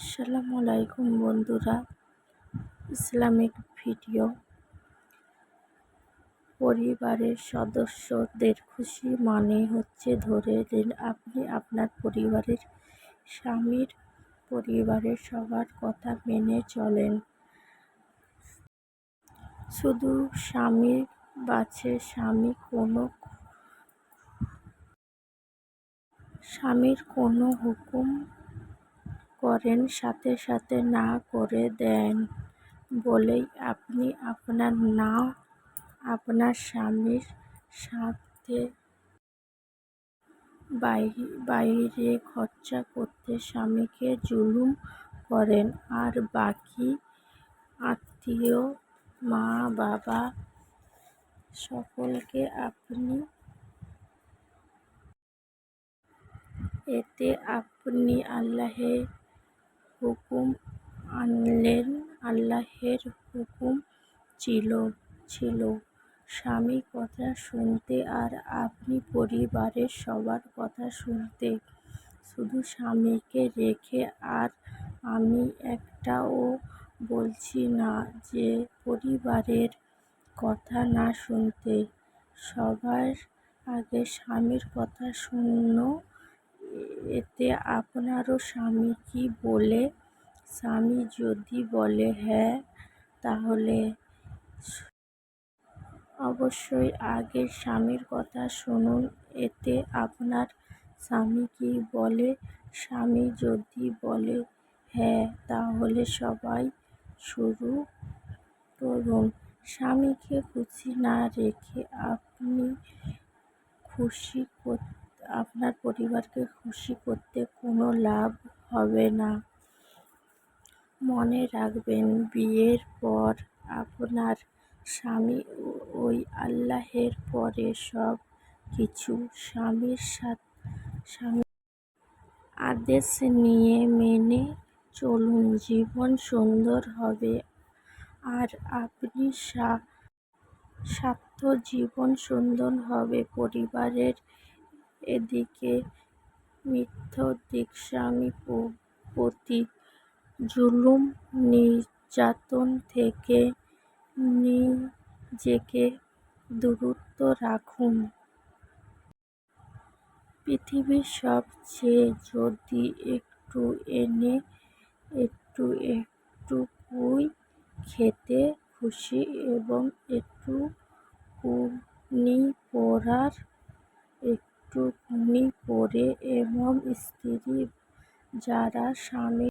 আসসালামু আলাইকুম বন্ধুরা। Islamic video. পরিবারের সদস্যদের খুশি মানে হচ্ছে ধরে নিন আপনি আপনার পরিবারের স্বামীর পরিবারের সবার কথা মেনে চলেন। শুধু স্বামী বাছে স্বামী কোনো স্বামীর কোনো হুকুম করেন, সাথে সাথে না করে দেন বলেই আপনি আপনার না আপনার স্বামীর সাথে বাইরে খরচা করতে স্বামীকে জুলুম করেন। আর বাকি আত্মীয়, মা, বাবা সকলকে আপনি এতে আপনি আল্লাহের হুকুম আনলেন, আল্লাহের হুকুম ছিল ছিল। স্বামী কথা শুনতে আর আপনি পরিবারের সবার কথা শুনতে। শুধু স্বামীকে রেখে আর আমি একটাও বলছি না যে পরিবারের কথা না শুনতে। সবার আগে স্বামীর কথা শুনুন এতে আপনারও স্বামী কি বলে? স্বামী যদি বলে হ্যাঁ তাহলে অবশ্যই আগে স্বামীর কথা শুনুন। এতে আপনার স্বামী কি বলে? স্বামী যদি বলে হ্যাঁ তাহলে সবাই শুরু করুন। স্বামীকে খুশি না রেখে আপনি খুশি আপনার পরিবারকে খুশি করতে কোনো লাভ হবে না। মনে রাখবেন, বিয়ের পর আপনার স্বামী ওই আল্লাহের পরে সব কিছু স্বামীর সাথে, স্বামী আদেশ নিয়ে মেনে চলুন, জীবন সুন্দর হবে। আর আপনি স্বার্থ জীবন সুন্দর হবে, পরিবারের এদিকে মিথ্যদিক স্বামী প্রতি জুলুম নির্যাতন থেকে নিজেকে দূরত্ব রাখুন। পৃথিবীর সবচেয়ে যদি একটু এনে, একটু একটুকুই খেতে খুশি এবং একটুকুনি পরার একটুকুনি পরে এবং স্ত্রী যারা স্বামী